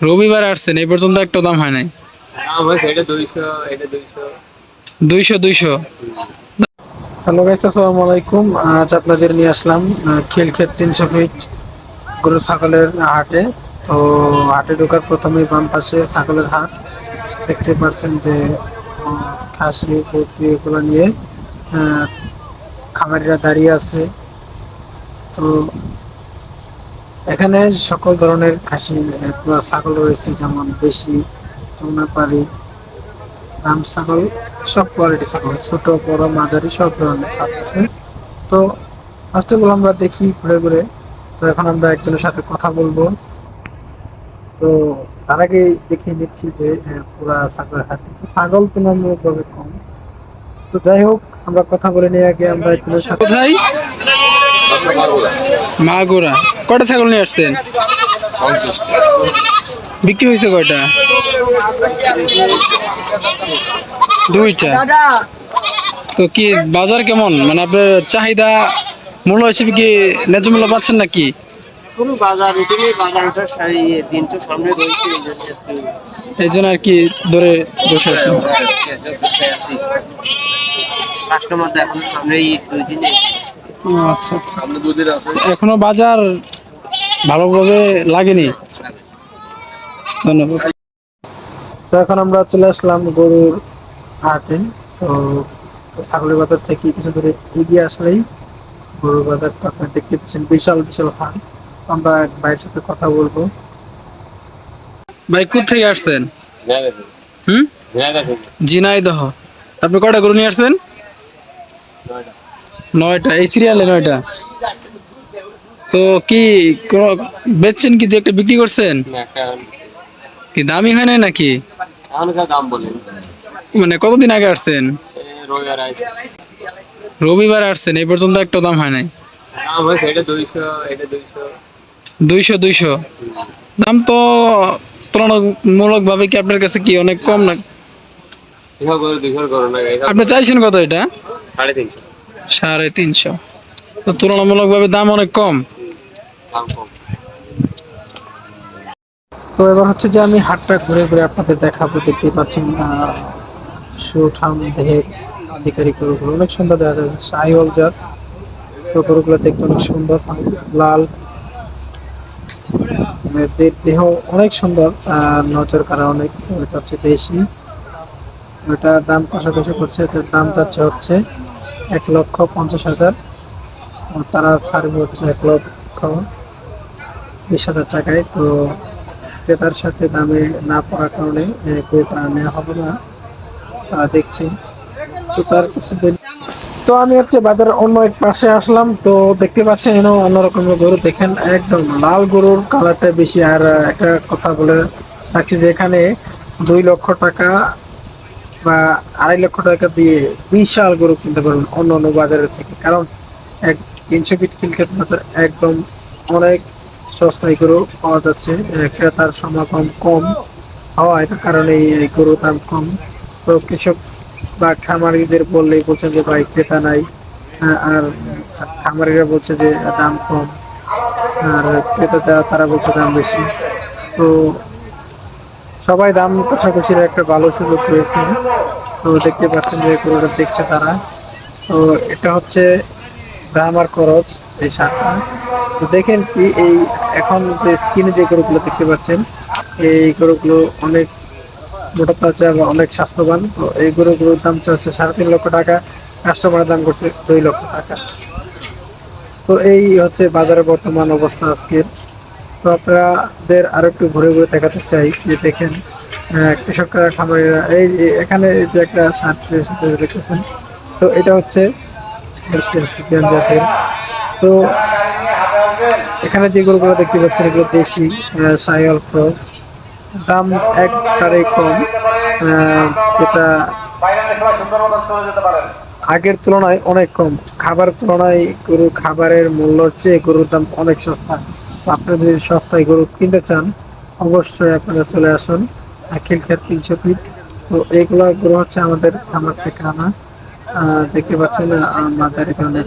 রবিবার আসছেন এই পর্যন্ত একটা দাম হয় নাই? দাম হয়েছে এটা দুইশো। দুইশো হ্যালো গাইস আসসালামু আলাইকুম। আজ আপনাদের নিয়ে আসলাম খিলক্ষেত তিনশো ফিট গরু ছাগলের হাটে। তো হাটে ঢোকার প্রথমেই বাম পাশে ছাগলের হাট। দেখতে পাচ্ছেন যে খাসি বকরি এগুলো নিয়ে আহ, খামারিরা দাঁড়িয়ে আছে। তো এখানে সকল ধরনের খাসি ছাগল রয়েছে, যেমন দেশি, চুনাপাড়ি, রাম ছাগল, সব কোয়ালিটি ছাগল, ছোট, বড়, মাঝারি, সব ধরনের ছাগল আছে। তো ফার্স্ট অফ অল আমরা দেখি ঘুরে ঘুরে। তো এখন আমরা একজনের সাথে কথা বলব। তো তার আগে দেখিয়ে নিচ্ছি যে পুরা ছাগলের হাট। তো ছাগল তুলনামূলকভাবে কম। তো যাই হোক, আমরা কথা বলে নিয়ে আগে, আমরা একজনের সাথে কোথায়? মাগুরা। কয়টা ছাগল নিয়ে আসছেন? বিক্রি হয়েছে কয়টা? দুইটা। তো কি বাজার কেমন? মানে আপনার চাহিদা মূল্য হিসেবে কি ন্যায্য মূল্য পাচ্ছেন নাকি? কোনো বাজার উঠেনি বাজার ওঠার দিন তো সামনে রয়েছে এই জন্য আর কি ধরে বসে আছেন? কাস্টমার তো এখন সামনে ঈদ দুই দিনে ও, আচ্ছা আচ্ছা। এখনও বাজার ভালোভাবে লাগেনি? ধন্যবাদ। তো এখন আমরা চলে আসলাম গরুর হাটে। তো ছাগলের বাজার থেকে কিছু দূরে এগিয়ে আসলেই গরুর বাজারটা আপনারা দেখতে পাচ্ছেন। বিশাল বিশাল হাট। আমরা এক ভাইয়ের সাথে কথা বলব। ভাই কোথেকে আসছেন? হুম? ঝিনাইদহ আপনি কয়টা গরু নিয়ে আসছেন? নয়টা এই সিরিয়ালে নয়টা। তো কি বেচছেন কি? একটা বিক্রি করছেন? কি দামি হয় নাই নাকি? মানে কতদিন আগে আসছেন? রবিবার আসছেন এই পর্যন্ত একটা দাম হয় নাই? দুইশো দুইশো। দাম তো তুলনামূলক ভাবে কি আপনার কাছে কি অনেক কম না? না আপনি চাইছেন কত এটা? সাড়ে তিনশো। সাড়ে তিনশো। তো তুলনামূলক ভাবে দাম অনেক কম। তো এবার হচ্ছে যে আমি হাটটা ঘুরে ঘুরে আপনাদের দেখাবো দেখতে পাচ্ছেন সুঠাম দেহের আধিকারিক গরুগুলো। অনেক সুন্দর দেখা যাচ্ছে সাইওয়াল জাত। তো গরুগুলো দেখতে অনেক সুন্দর লাল। মানে দেহ অনেক সুন্দর নজর কারা অনেক হচ্ছে দেশি। ওটা দাম কষাকষি করছে, এটার দাম যাচ্ছে হচ্ছে এক লক্ষ পঞ্চাশ হাজার তারা ছাড়বে হচ্ছে এক লক্ষ বিশ হাজার টাকায়। তো ক্রেতার সাথে দামে না পড়ার কারণে গরুটা নেওয়া হবে না তা দেখছি। তো তার কিছুদিন তো আমি হচ্ছে বাজারের অন্য এক পাশে আসলাম। তো দেখতে পাচ্ছেন এখানে অন্যরকম গরু। দেখেন, একদম লাল গরুর কালারটা বেশি। আর একটা কথা বলে রাখছি যে এখানে দুই লক্ষ টাকা বা আড়াই লক্ষ টাকা দিয়ে বিশাল গরু কিনতে পারবেন অন্য অন্য বাজারের থেকে। কারণ এক তিনশো ফিট কিলকেট বাজার একদম অনেক সস্তায় গরু পাওয়া যাচ্ছে। ক্রেতার সমাগম কম হওয়ার কারণে এই গরুর দাম কম। তো কৃষক বা খামারিদের বললেই বলছে যে, ভাই, ক্রেতা নাই। আর খামারিরা বলছে যে, দাম কম। আর ক্রেতা যারা তারা বলছে দাম বেশি। তো সবাই দাম কষাকষির একটা ভালো সুযোগ রয়েছে তো দেখতে পাচ্ছেন যে গরুটা দেখছে তারা। তো এটা হচ্ছে ব্রাহ্মার খরচ এই সারটা তো দেখেন কি এই এখন যে স্কিনে যে গরুগুলো দেখতে পাচ্ছেন, এই গরুগুলো অনেক মোটা তাজা বা অনেক স্বাস্থ্যবান। তো এই গরুগুলোর দাম চাচ্ছে সাড়ে তিন লক্ষ টাকা কাস্টমারের দাম করছে দুই লক্ষ টাকা। তো এই হচ্ছে বাজারে বর্তমান অবস্থা আজকের। তো আপনাদের আরও একটু ঘুরে ঘুরে দেখাতে চাই যে দেখেন কৃষকরা, খামারিরা, এই এখানে যে একটা শার্ট দেখতেছেন। তো এটা হচ্ছে জাতের তো এখানে যে গরুগুলো দেখতে পাচ্ছেন, এগুলো দেশি সাইল ক্রস। দাম একবারে কম যেটা আগের তুলনায় অনেক কম। খাবার তুলনায় গরু খাবারের মূল্যর চেয়ে গরুর দাম অনেক সস্তা। আপনারা যদি সস্তায় গরু কিনতে চান অবশ্যই আপনারা চলে আসুন আখিল খেত তিনশো ফিট। তো এইগুলো গরু হচ্ছে আমাদের খামার থেকে আনা। আহ, দেখতে পাচ্ছেন আহ, মাঝারি তো গরু।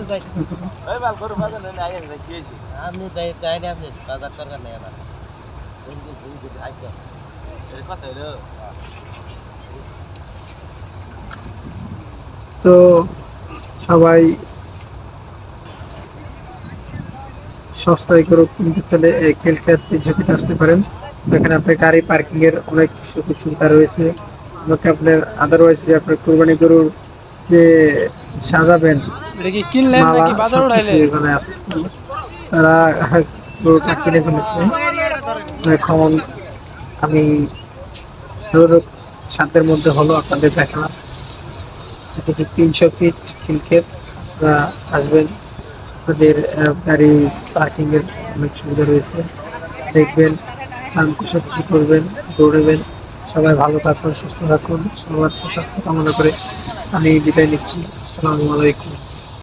আপনি তাই তাই না আপনি বাজার দরকার নেই আমার তো সবাই সস্তায় করে কিনতে চলে এই খেলতে ঝুঁকিতে আসতে পারেন। এখানে আপনার গাড়ি পার্কিং এর অনেক সুযোগ সুবিধা রয়েছে। আমাকে আপনার আদারওয়াইজ যে আপনার কোরবানি গরুর যে সাজাবেন তারা গরুটা কিনে ফেলেছে। এখন আমি যতটুকু সাধ্যের মধ্যে হলো আপনাদের দেখালাম। তিনশো ফিট খিলক্ষেত আপনারা আসবেন। আপনাদের গাড়ি পার্কিং এর অনেক সুবিধা রয়েছে। দেখবেন কিছু করবেন, দৌড়বেন। সবাই ভালো থাকুন, সুস্থ থাকুন। সবার সুস্বাস্থ্য কামনা করে আমি বিদায় নিচ্ছি। আসসালামু আলাইকুম।